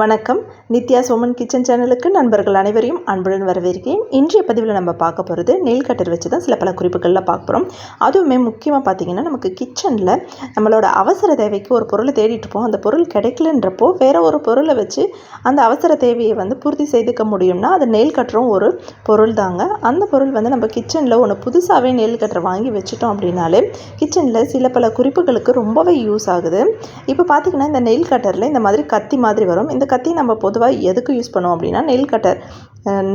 வணக்கம். நித்யா சோமன் கிச்சன் சேனலுக்கு நண்பர்கள் அனைவரையும் அன்புடன் வரவேற்கிறேன். இன்றைய பதிவில் நம்ம பார்க்க போகிறது நெல் கட்டர் வச்சு தான் சில பல குறிப்புகளில் பார்க்க போகிறோம் அதுவுமே முக்கியமாக பார்த்திங்கன்னா நமக்கு கிச்சனில் நம்மளோட அவசர தேவைக்கு ஒரு பொருளை தேடிட்டுருப்போம் அந்த பொருள் கிடைக்கலன்றப்போ வேறு ஒரு பொருளை வச்சு அந்த அவசர தேவையை வந்து பூர்த்தி செய்துக்க முடியும்னா அது நெல் கட்டுறோம் ஒரு பொருள் தாங்க. அந்த பொருள் வந்து நம்ம கிச்சனில் ஒன்று புதுசாகவே நெல் கட்டர் வாங்கி வச்சுட்டோம் அப்படின்னாலே கிச்சனில் சில பல குறிப்புகளுக்கு ரொம்பவே யூஸ் ஆகுது. இப்போ பார்த்திங்கன்னா இந்த நெல் கட்டரில் இந்த மாதிரி கத்தி மாதிரி வரும். இந்த கத்தி நம்ம பொதுவாக எதுக்கு யூஸ் பண்ணுவோம் அப்படின்னா நெல் கட்டர்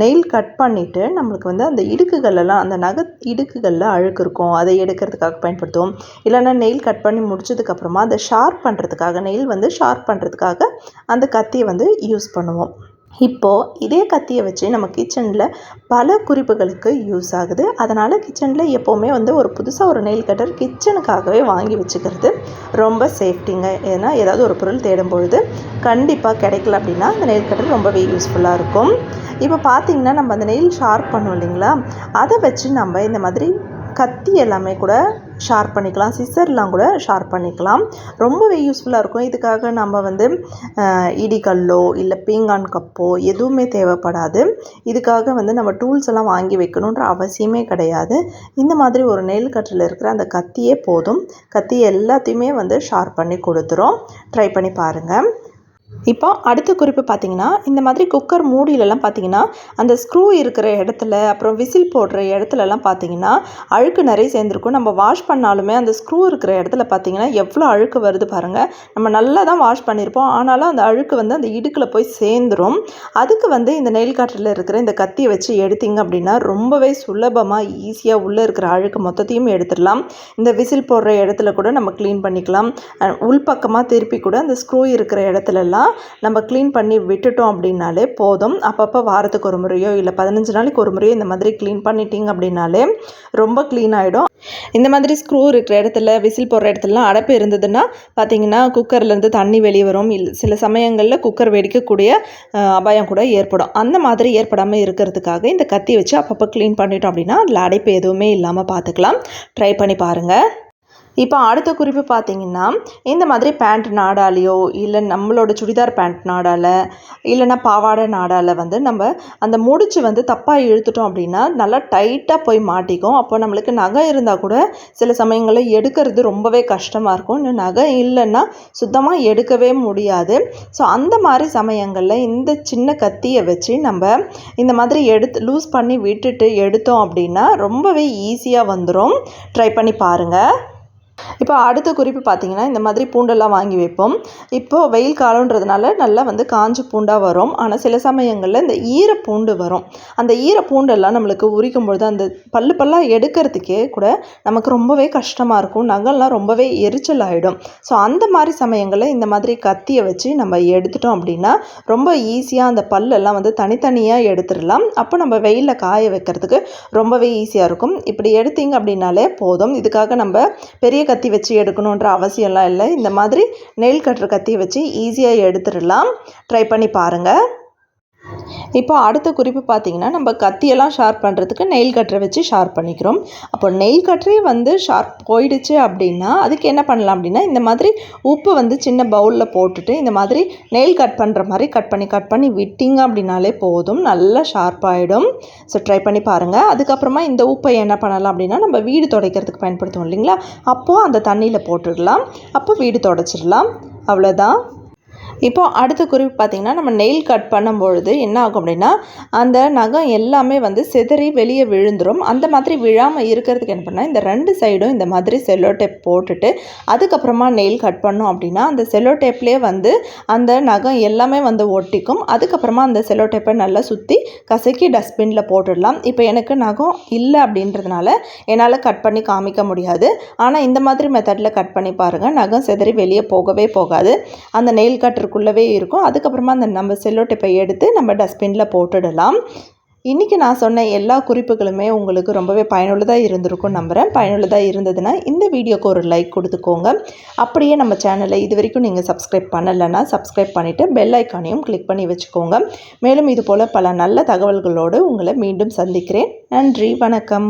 நெயில் கட் பண்ணிவிட்டு நம்மளுக்கு வந்து அந்த இடுக்குகளெல்லாம் அந்த நகை இடுக்குகளில் அழுக்கு இருக்கும். அதை எடுக்கிறதுக்காக பயன்படுத்துவோம். இல்லைன்னா நெயில் கட் பண்ணி முடிச்சதுக்கப்புறமா அதை ஷார்ப் பண்ணுறதுக்காக நெயில் வந்து ஷார்ப் பண்ணுறதுக்காக அந்த கத்தியை வந்து யூஸ் பண்ணுவோம். இப்போது இதே கத்தியை வச்சு நம்ம கிச்சனில் பல குறிப்புகளுக்கு யூஸ் ஆகுது. அதனால் கிச்சனில் எப்போவுமே வந்து ஒரு புதுசாக ஒரு நெயில் கட்டர் கிச்சனுக்காகவே வாங்கி வச்சுக்கிறது ரொம்ப சேஃப்டிங்க ஏன்னா ஏதாவது ஒரு பொருள் தேடும் பொழுது கண்டிப்பாக கிடைக்கல அப்படின்னா அந்த நெயில் கட்டர் ரொம்பவே யூஸ்ஃபுல்லாக இருக்கும். இப்போ பார்த்திங்கன்னா நம்ம அந்த நெயில் ஷார்ப் பண்ணுவோம் இல்லைங்களா? அதை வச்சு நம்ம இந்த மாதிரி கத்தி எல்லாமே கூட ஷார்ப் பண்ணிக்கலாம். சிசர்லாம் கூட ஷார்ப் பண்ணிக்கலாம். ரொம்பவே யூஸ்ஃபுல்லாக இருக்கும். இதுக்காக நம்ம வந்து இடிக்கல்லோ இல்லை பீங்கான் கப்போ எதுவுமே தேவைப்படாது. இதுக்காக வந்து நம்ம டூல்ஸ் எல்லாம் வாங்கி வைக்கணுன்ற அவசியமே கிடையாது. இந்த மாதிரி ஒரு நெல் கட்டில் இருக்கிற அந்த கத்தியே போதும். கத்தி எல்லாத்தையுமே வந்து ஷார்ப் பண்ணி கொடுத்துரும். ட்ரை பண்ணி பாருங்கள் இப்போ அடுத்த குறிப்பு பார்த்திங்கன்னா இந்த மாதிரி குக்கர் மூடியிலலாம் பார்த்திங்கன்னா அந்த ஸ்க்ரூ இருக்கிற இடத்துல அப்புறம் விசில் போடுற இடத்துலலாம் பார்த்திங்கன்னா அழுக்கு நிறைய சேர்ந்துருக்கும். நம்ம வாஷ் பண்ணாலுமே அந்த ஸ்க்ரூ இருக்கிற இடத்துல பார்த்திங்கன்னா எவ்வளோ அழுக்கு வருது பாருங்கள் நம்ம நல்லா தான் வாஷ் பண்ணியிருப்போம். ஆனாலும் அந்த அழுக்கு வந்து அந்த இடுக்கில் போய் சேர்ந்துடும் அதுக்கு வந்து இந்த நெயில் காற்றில் இருக்கிற இந்த கத்தியை வச்சு எடுத்திங்க அப்படின்னா ரொம்பவே சுலபமாக ஈஸியாக உள்ளே இருக்கிற அழுக்கு மொத்தத்தையும் எடுத்துடலாம். இந்த விசில் போடுற இடத்துல கூட நம்ம க்ளீன் பண்ணிக்கலாம். உள்பக்கமாக திருப்பி கூட அந்த ஸ்க்ரூ இருக்கிற இடத்துலலாம் நம்ம க்ளீன் பண்ணி விட்டுட்டோம் அப்படின்னாலே போதும். அப்பப்போ வாரத்துக்கு ஒரு முறையோ இல்லை பதினஞ்சு நாளைக்கு ஒரு முறையோ இந்த மாதிரி க்ளீன் பண்ணிட்டீங்க அப்படின்னாலே ரொம்ப க்ளீன் ஆகிடும் இந்த மாதிரி ஸ்க்ரூ இருக்கிற இடத்துல விசில் போடுற இடத்துலலாம் அடைப்பு இருந்ததுன்னா பார்த்தீங்கன்னா குக்கர்லேருந்து தண்ணி வெளியே வரும். இல் சில சமயங்களில் குக்கர் வெடிக்கக்கூடிய அபாயம் கூட ஏற்படும். அந்த மாதிரி ஏற்படாமல் இருக்கிறதுக்காக இந்த கத்தி வச்சு அப்பப்போ க்ளீன் பண்ணிட்டோம் அப்படின்னா அதில் அடைப்பு எதுவுமே இல்லாமல் பார்த்துக்கலாம் ட்ரை பண்ணி பாருங்கள் இப்போ அடுத்த குறிப்பு பார்த்திங்கன்னா இந்த மாதிரி பேண்ட் நாடாலேயோ இல்லை நம்மளோட சுடிதார் பேண்ட் நாடால் இல்லைன்னா பாவாடை நாடால் வந்து நம்ம அந்த முடிச்சு வந்து தப்பாக இழுத்துட்டோம் அப்படின்னா நல்லா டைட்டாக போய் மாட்டிக்கும். அப்போ நம்மளுக்கு நகை இருந்தால் கூட சில சமயங்களில் எடுக்கிறது ரொம்பவே கஷ்டமாக இருக்கும். இன்னும் நகை இல்லைன்னா சுத்தமாக எடுக்கவே முடியாது. ஸோ அந்த மாதிரி சமயங்களில் இந்த சின்ன கத்தியை வச்சு நம்ம இந்த மாதிரி எடுத்து லூஸ் பண்ணி விட்டுட்டு எடுத்தோம் அப்படின்னா ரொம்பவே ஈஸியாக வந்துடும் ட்ரை பண்ணி பாருங்கள் இப்போ அடுத்த குறிப்பு பார்த்திங்கன்னா இந்த மாதிரி பூண்டெல்லாம் வாங்கி வைப்போம். இப்போது வெயில் காலன்றதுனால நல்லா வந்து காஞ்ச பூண்டாக வரும். ஆனால் சில சமயங்களில் இந்த ஈர பூண்டு வரும். அந்த ஈர பூண்டெல்லாம் நம்மளுக்கு உரிக்கும் பொழுது அந்த பல்லு பல்லாக எடுக்கிறதுக்கே கூட நமக்கு ரொம்பவே கஷ்டமாக இருக்கும். நகல்லாம் ரொம்பவே எரிச்சல் ஆகிடும் ஸோ அந்த மாதிரி சமயங்களில் இந்த மாதிரி கத்தியை வச்சு நம்ம எடுத்துட்டோம் அப்படின்னா ரொம்ப ஈஸியாக அந்த பல்லெல்லாம் வந்து தனித்தனியாக எடுத்துடலாம். அப்போ நம்ம வெயிலில் காய வைக்கிறதுக்கு ரொம்பவே ஈஸியாக இருக்கும். இப்படி எடுத்தீங்க அப்படின்னாலே போதும். இதுக்காக நம்ம பெரிய கத்தி வச்சு எடுக்கணுன்ற அவசியம்லாம் இல்லை. இந்த மாதிரி நெயில் கட்டுற கத்தியை வச்சு ஈஸியாக எடுத்துடலாம். ட்ரை பண்ணி பாருங்கள் இப்போ அடுத்த குறிப்பு பார்த்திங்கன்னா நம்ம கத்தியெல்லாம் ஷார்ப் பண்ணுறதுக்கு நெயில் கட்டரை வச்சு ஷார்ப் பண்ணிக்கிறோம். அப்போ நெயில் கட்டரே வந்து ஷார்ப் போயிடுச்சு அப்படின்னா அதுக்கு என்ன பண்ணலாம் அப்படின்னா இந்த மாதிரி உப்பு வந்து சின்ன பவுலில் போட்டுட்டு இந்த மாதிரி நெயில் கட் பண்ணுற மாதிரி கட் பண்ணி கட் பண்ணி விட்டிங்க அப்படின்னாலே போதும். நல்லா ஷார்ப்பாகிடும் ஸோ ட்ரை பண்ணி பாருங்கள் அதுக்கப்புறமா இந்த உப்பை என்ன பண்ணலாம் அப்படின்னா நம்ம வீடு துடைக்கிறதுக்கு பயன்படுத்துவோம் இல்லைங்களா? அப்போது அந்த தண்ணியில் போட்டுடலாம். அப்போ வீடு துடைச்சிடலாம். அவ்வளோதான் இப்போது அடுத்த குறிப்பு பார்த்திங்கன்னா நம்ம நெயில் கட் பண்ணும்பொழுது என்ன ஆகும் அப்படின்னா அந்த நகம் எல்லாமே வந்து செதறி வெளியே விழுந்துடும் அந்த மாதிரி விழாமல் இருக்கிறதுக்கு என்ன பண்ணால் இந்த ரெண்டு சைடும் இந்த மாதிரி செல்லோ டேப் போட்டுட்டு அதுக்கப்புறமா நெயில் கட் பண்ணோம் அப்படின்னா அந்த செல்லோ டேப்லேயே வந்து அந்த நகம் எல்லாமே வந்து ஒட்டிக்கும். அதுக்கப்புறமா அந்த செல்லோ டேப்பை நல்லா சுற்றி கசக்கி டஸ்ட்பினில் போட்டுடலாம். இப்போ எனக்கு நகம் இல்லை அப்படின்றதுனால என்னால் கட் பண்ணி காமிக்க முடியாது. ஆனால் இந்த மாதிரி மெத்தடில் கட் பண்ணி பாருங்கள் நகம் செதறி வெளியே போகவே போகாது. அந்த நெயில் கட் அதற்குள்ளவே இருக்கும். அதுக்கப்புறமா அந்த நம்ம செல்லோ எடுத்து நம்ம டஸ்ட்பினில் போட்டுடலாம். இன்றைக்கி நான் சொன்ன எல்லா குறிப்புகளுமே உங்களுக்கு ரொம்பவே பயனுள்ளதாக இருந்திருக்கும் நம்புகிறேன் பயனுள்ளதாக இருந்ததுன்னா இந்த வீடியோக்கு ஒரு லைக் கொடுத்துக்கோங்க. அப்படியே நம்ம சேனலை இது வரைக்கும் நீங்கள் சப்ஸ்கிரைப் பண்ணலைன்னா சப்ஸ்கிரைப் பண்ணிவிட்டு பெல் ஐக்கானையும் கிளிக் பண்ணி வச்சுக்கோங்க. மேலும் இது போல் பல நல்ல தகவல்களோடு உங்களை மீண்டும் சந்திக்கிறேன். நன்றி வணக்கம்.